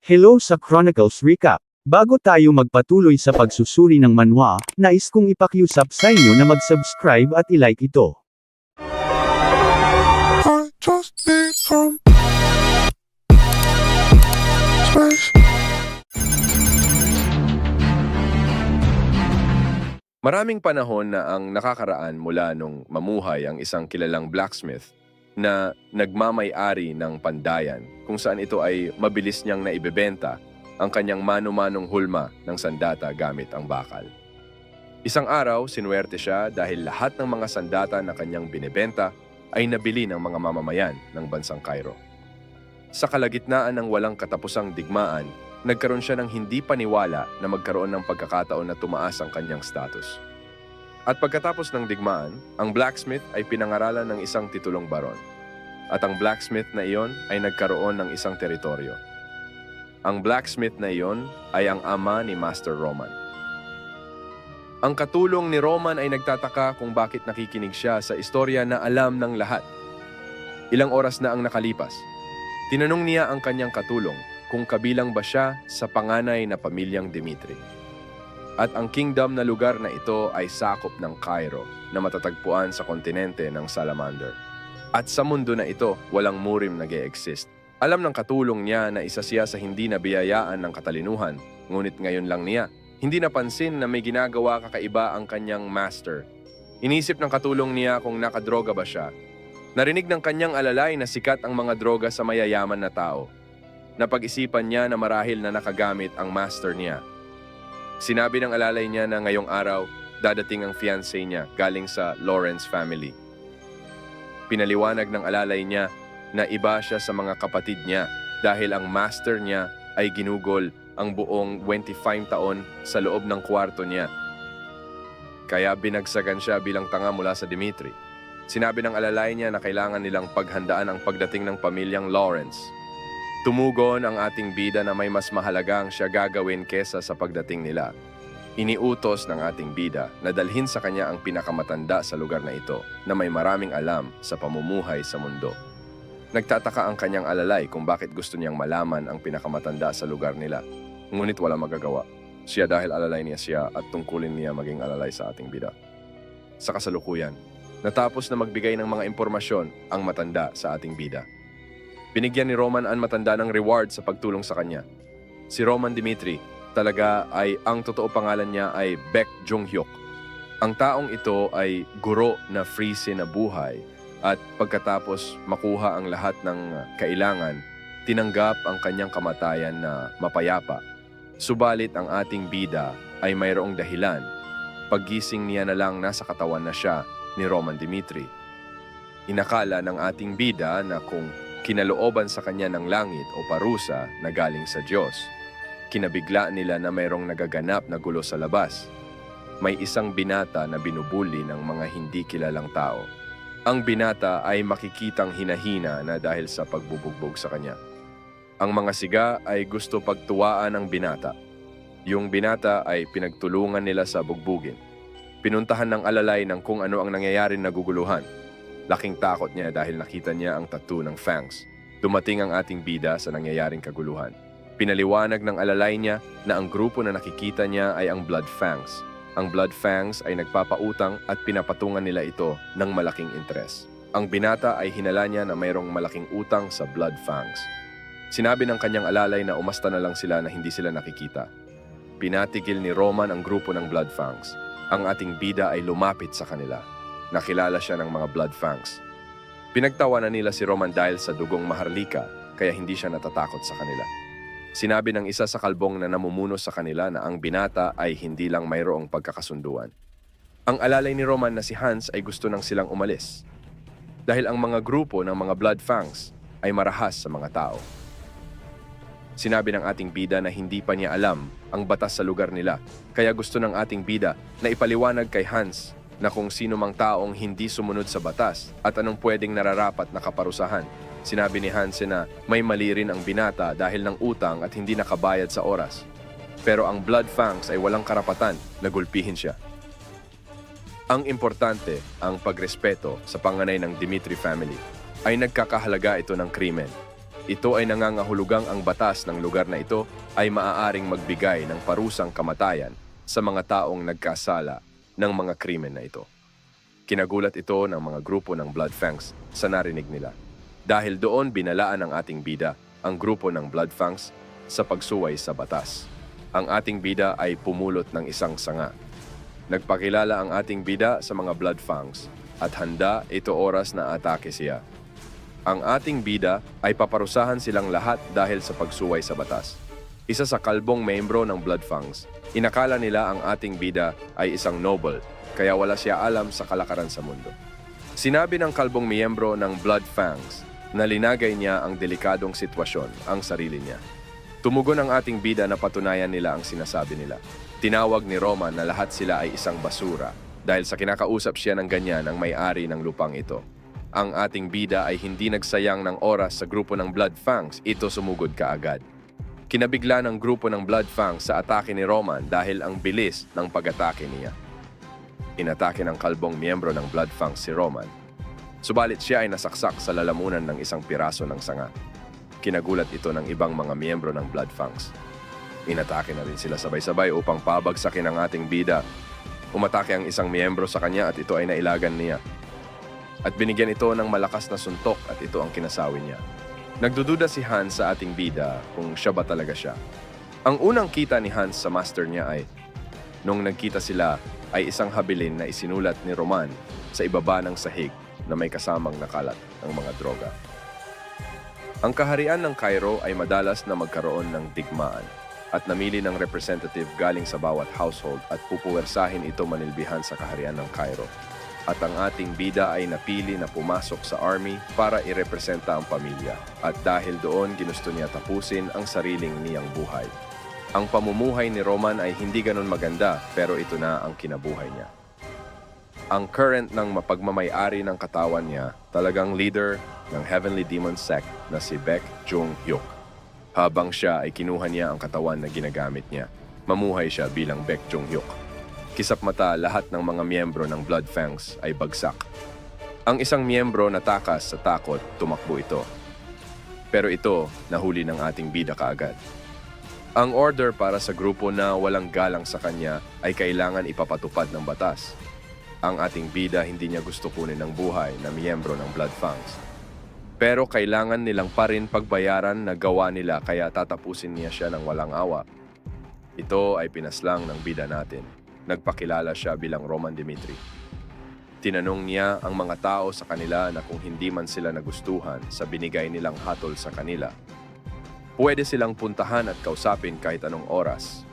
Hello sa Chronicles Recap. Bago tayo magpatuloy sa pagsusuri ng manhwa, nais kong ipakiusap sa inyo na mag-subscribe at ilike ito. Maraming panahon na ang nakakaraan mula nung mamuhay ang isang kilalang blacksmith na nagmamay-ari ng pandayan kung saan ito ay mabilis niyang naibebenta ang kanyang mano-manong hulma ng sandata gamit ang bakal. Isang araw, sinuwerte siya dahil lahat ng mga sandata na kanyang binebenta ay nabili ng mga mamamayan ng bansang Cairo. Sa kalagitnaan ng walang katapusang digmaan, nagkaroon siya ng hindi paniwala na magkaroon ng pagkakataon na tumaas ang kanyang status. At pagkatapos ng digmaan, ang blacksmith ay pinangaralan ng isang titulong baron. At ang blacksmith na iyon ay nagkaroon ng isang teritoryo. Ang blacksmith na iyon ay ang ama ni Master Roman. Ang katulong ni Roman ay nagtataka kung bakit nakikinig siya sa istorya na alam ng lahat. Ilang oras na ang nakalipas. Tinanong niya ang kanyang katulong kung kabilang ba siya sa panganay na pamilyang Dimitri. At ang kingdom na lugar na ito ay sakop ng Cairo na matatagpuan sa kontinente ng Salamander. At sa mundo na ito, walang murim nag exist Alam ng katulong niya na isa siya sa hindi nabiyayaan ng katalinuhan, ngunit ngayon lang niya, hindi napansin na may ginagawa kakaiba ang kanyang master. Inisip ng katulong niya kung nakadroga ba siya. Narinig ng kanyang alalay na sikat ang mga droga sa mayayaman na tao napag-isipan niya na marahil na nakagamit ang master niya. Sinabi ng alalay niya na ngayong araw, dadating ang fiancé niya galing sa Lawrence family. Pinaliwanag ng alalay niya na iba siya sa mga kapatid niya dahil ang master niya ay ginugol ang buong 25 taon sa loob ng kwarto niya. Kaya binagsagan siya bilang tanga mula sa Dimitri. Sinabi ng alalay niya na kailangan nilang paghandaan ang pagdating ng pamilyang Lawrence Tumugon ang ating bida na may mas mahalagang siya gagawin kesa sa pagdating nila. Iniutos ng ating bida na dalhin sa kanya ang pinakamatanda sa lugar na ito na may maraming alam sa pamumuhay sa mundo. Nagtataka ang kanyang alalay kung bakit gusto niyang malaman ang pinakamatanda sa lugar nila. Ngunit wala magagawa. Siya dahil alalay niya siya at tungkulin niya maging alalay sa ating bida. Sa kasalukuyan, natapos na magbigay ng mga impormasyon ang matanda sa ating bida. Binigyan ni Roman ang matanda ng reward sa pagtulong sa kanya. Si Roman Dimitri, talaga ay ang totoo pangalan niya ay Baek Jong-hyuk. Ang taong ito ay guro na freeze na buhay at pagkatapos makuha ang lahat ng kailangan, tinanggap ang kanyang kamatayan na mapayapa. Subalit ang ating bida ay mayroong dahilan. Paggising niya na lang nasa katawan na siya ni Roman Dimitri. Inakala ng ating bida na kung kinalooban sa kanya ng langit o parusa na galing sa Diyos. Kinabigla nila na mayroong nagaganap na gulo sa labas. May isang binata na binubuli ng mga hindi kilalang tao. Ang binata ay makikitang hinahina na dahil sa pagbubugbog sa kanya. Ang mga siga ay gusto pagtuwaan ng binata. Yung binata ay pinagtulungan nila sa bugbugin. Pinuntahan ng alalay ng kung ano ang nangyayari na guguluhan. Laking takot niya dahil nakita niya ang tattoo ng fangs. Dumating ang ating bida sa nangyayaring kaguluhan. Pinaliwanag ng alalay niya na ang grupo na nakikita niya ay ang Blood Fangs. Ang Blood Fangs ay nagpapautang at pinapatungan nila ito ng malaking interes. Ang binata ay hinala niya na mayroong malaking utang sa Blood Fangs. Sinabi ng kanyang alalay na umasta na lang sila na hindi sila nakikita. Pinatigil ni Roman ang grupo ng Blood Fangs. Ang ating bida ay lumapit sa kanila. Nakilala siya ng mga Blood Fangs. Pinagtawanan nila si Roman dahil sa dugong maharlika, kaya hindi siya natatakot sa kanila. Sinabi ng isa sa kalbong na namumuno sa kanila na ang binata ay hindi lang mayroong pagkakasunduan. Ang alalay ni Roman na si Hans ay gusto nang silang umalis. Dahil ang mga grupo ng mga Blood Fangs ay marahas sa mga tao. Sinabi ng ating bida na hindi pa niya alam ang batas sa lugar nila, kaya gusto ng ating bida na ipaliwanag kay Hans na kung sino mang taong hindi sumunod sa batas at anong pwedeng nararapat na kaparusahan. Sinabi ni Hansen na may mali rin ang binata dahil ng utang at hindi nakabayad sa oras. Pero ang Blood Fangs ay walang karapatan na gulpihin siya. Ang importante, ang pagrespeto sa panganay ng Dimitri family, ay nagkakahalaga ito ng krimen. ito ay nangangahulugang ang batas ng lugar na ito ay maaaring magbigay ng parusang kamatayan sa mga taong nagkasala ng mga krimen na ito. Kinagulat ito ng mga grupo ng Blood Fangs sa narinig nila. Dahil doon binalaan ng ating bida ang grupo ng Blood Fangs sa pagsuway sa batas. Ang ating bida ay pumulot ng isang sanga. Nagpakilala ang ating bida sa mga Blood Fangs at handa ito oras na atake siya. Ang ating bida ay paparusahan silang lahat dahil sa pagsuway sa batas. Isa sa kalbong membro ng Blood Fangs, inakala nila ang ating bida ay isang noble, kaya wala siya alam sa kalakaran sa mundo. Sinabi ng kalbong miyembro ng Blood Fangs na linagay niya ang delikadong sitwasyon, ang sarili niya. Tumugon ang ating bida na patunayan nila ang sinasabi nila. Tinawag ni Roman na lahat sila ay isang basura dahil sa kinakausap siya ng ganyan ang may-ari ng lupang ito. Ang ating bida ay hindi nagsayang ng oras sa grupo ng Blood Fangs, ito sumugod kaagad. Kinabigla ng grupo ng Blood Fangs sa atake ni Roman dahil ang bilis ng pag-atake niya. Inatake ng kalbong miyembro ng Blood Fangs si Roman. Subalit siya ay nasaksak sa lalamunan ng isang piraso ng sanga. Kinagulat ito ng ibang mga miyembro ng Blood Fangs. Inatake na rin sila sabay-sabay upang pabagsakin ang ating bida. Umatake ang isang miyembro sa kanya at ito ay nailagan niya. At binigyan ito ng malakas na suntok at ito ang kinasawi niya. Nagdududa si Hans sa ating bida kung siya ba talaga siya. Ang unang kita ni Hans sa master niya ay, nung nagkita sila, ay isang habilin na isinulat ni Roman sa ibaba ng sahig na may kasamang nakalat ng mga droga. Ang kaharian ng Cairo ay madalas na magkaroon ng digmaan at namili ng representative galing sa bawat household at pupuwersahin ito manilbihan sa kaharian ng Cairo. At ang ating bida ay napili na pumasok sa army para irepresenta ang pamilya. At dahil doon ginusto niya tapusin ang sariling niyang buhay. Ang pamumuhay ni Roman ay hindi ganun maganda pero ito na ang kinabuhay niya. Ang current ng mapagmamayari ng katawan niya, talagang leader ng Heavenly Demon Sect na si Baek Jung Hyuk. Habang siya ay kinuha niya ang katawan na ginagamit niya, mamuhay siya bilang Baek Jung Hyuk. Kisap mata lahat ng mga miyembro ng Blood Fangs ay bagsak. Ang isang miyembro na takas sa takot, tumakbo ito. Pero ito, nahuli ng ating bida kaagad. Ang order para sa grupo na walang galang sa kanya ay kailangan ipapatupad ng batas. Ang ating bida hindi niya gusto kunin ng buhay na miyembro ng Blood Fangs. Pero kailangan nilang pa rin pagbayaran na gawa nila kaya tatapusin niya siya ng walang awa. Ito ay pinaslang ng bida natin. Nagpakilala siya bilang Roman Dimitri. Tinanong niya ang mga tao sa kanila na kung hindi man sila nagustuhan sa binigay nilang hatol sa kanila, pwede silang puntahan at kausapin kahit anong oras